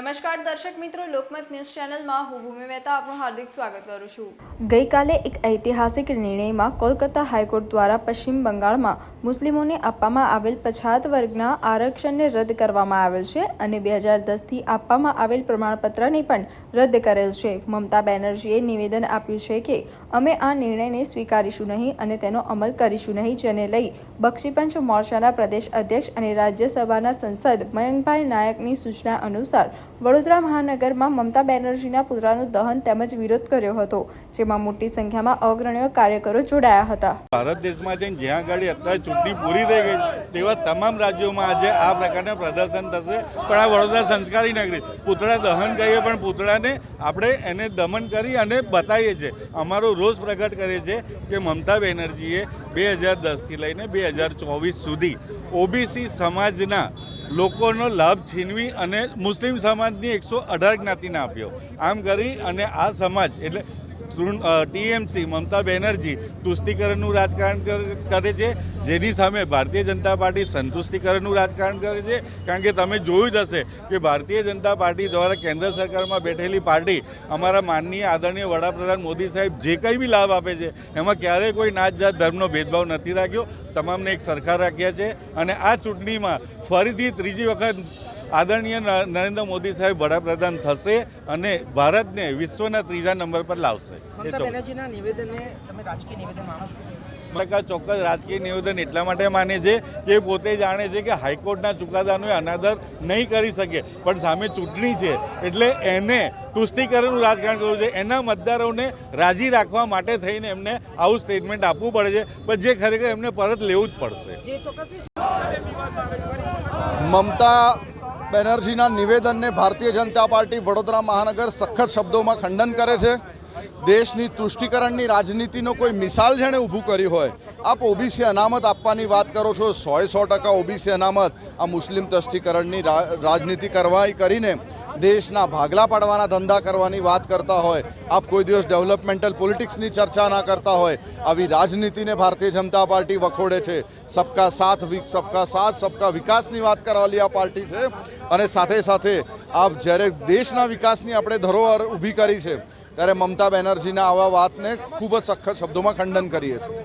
નમસ્કાર દર્શક મિત્રો, લોકમત ન્યૂઝ ચેનલમાં હું ભૂમિ મહેતા આપનું હાર્દિક સ્વાગત કરું છું. ગઈકાલે એક ઐતિહાસિક નિર્ણયમાં કોલકાતા હાઈકોર્ટ દ્વારા પશ્ચિમ બંગાળમાં મુસ્લિમોને આપવામાં આવેલ પછાત વર્ગના આરક્ષણને રદ કરવામાં આવેલ છે અને બે હજાર દસથી આપવામાં આવેલ પ્રમાણપત્રને પણ રદ કરેલ છે. મમતા બેનર્જીએ નિવેદન આપ્યું છે કે, અમે આ નિર્ણયને સ્વીકારીશું નહીં અને તેનો અમલ કરીશું નહીં, જેને લઈ બક્ષીપંચ મોરચાના પ્રદેશ અધ્યક્ષ અને રાજ્યસભાના સંસદ મયંકભાઈ નાયકની સૂચના અનુસાર વડોદરા મહાનગરમાં મમતા બેનર્જીના પુતળાનું દહન તેમજ વિરોધ કર્યો હતો, જેમાં મોટી સંખ્યામાં અગ્રણીઓ કાર્યકરો જોડાયા હતા. ભારત દેશમાં જઈને જ્યાં આગળ અત્યારે ચૂંટણી પૂરી થઈ ગઈ, તેવા તમામ રાજ્યોમાં આજે આ પ્રકારના પ્રદર્શન થશે. પણ આ વડોદરા સંસ્કારી નગરી પૂતળા દહન કહીએ પણ પૂતળાને આપણે એને દમન કરી અને બતાવીએ છીએ. અમારો રોષ પ્રગટ કરીએ છીએ કે મમતા બેનર્જીએ બે હજાર દસથી લઈને બે હજાર ચોવીસ સુધી ઓબીસી સમાજના લોકોનો લાભ છીનવી અને મુસ્લિમ સમાજની એકસો અઢાર જ્ઞાતિને આપ્યો. આમ કરી અને આ સમાજ એટલે ટીએમસી, મમતા બેનર્જી તુષ્ટિકરણનું રાજકારણ કર- છે. જેની સામે ભારતીય જનતા પાર્ટી સંતુષ્ટિકરણનું રાજકારણ કરે છે. કારણ કે તમે જોયું જ હશે કે ભારતીય જનતા પાર્ટી દ્વારા કેન્દ્ર સરકારમાં બેઠેલી પાર્ટી અમારા માનનીય આદરણીય વડાપ્રધાન મોદી સાહેબ જે કંઈ બી લાભ આપે છે, એમાં ક્યારેય કોઈ નાત જાત ધર્મનો ભેદભાવ નથી રાખ્યો. તમામને એક સરખા રાખ્યા છે અને આ ચૂંટણીમાં ફરીથી ત્રીજી વખત આદરણીય ન- નરેન્દ્ર મોદી સાહેબ વડાપ્રધાન થશે અને ભારતને વિશ્વના ત્રીજા નંબર પર લાવશે. એ ચોક્કસ. બેનર્જીના નિવેદનને તમે રાજકીય નિવેદન માનો છો? ટકા ચોક્કસ રાજકીય નિવેદન એટલા માટે માને છે કે પોતે જાણે છે કે હાઈકોર્ટના ચુકાદાનો અનાદર નહીં કરી શકે. પણ સામે ચૂંટણી છે એટલે એને તુષ્ટિકરણનું રાજકારણ કરવું છે. એના મતદારોને રાજી રાખવા માટે થઈને એમને આવું સ્ટેટમેન્ટ આપવું પડે છે. પણ જે ખરેખર એમને પરત લેવું જ પડશે. મમતા બેનર્જીના નિવેદનને ભારતીય જનતા પાર્ટી વડોદરા મહાનગર સખત શબ્દોમાં ખંડન કરે છે. દેશની તુષ્ટિકરણની રાજનીતિનો કોઈ મિસાલ જેણે ઊભું કર્યું હોય, આપ ઓબીસી અનામત આપવાની વાત કરો છો સોએ સો ટકા ઓબીસી અનામત આ મુસ્લિમ તુષ્ટિકરણની રાજનીતિ કરવાઈ કરીને દેશના ભાગલા પાડવાના ધંધા કરવાની વાત કરતા હોય, આપ કોઈ દિવસ ડેવલપમેન્ટલ પોલિટિક્સની ચર્ચા ના કરતા હોય, આવી રાજનીતિને ભારતીય જનતા પાર્ટી વખોડે છે. સબકા સાથ સબકા સાથ, સબકા વિકાસની વાત કરવાલી આ પાર્ટી છે. અને સાથે સાથે આપ જ્યારે દેશના વિકાસની આપણે ધરોહર ઊભી કરી છે, ત્યારે મમતા બેનર્જીના આવા વાતને ખૂબ જ સખત શબ્દોમાં ખંડન કરીએ છીએ.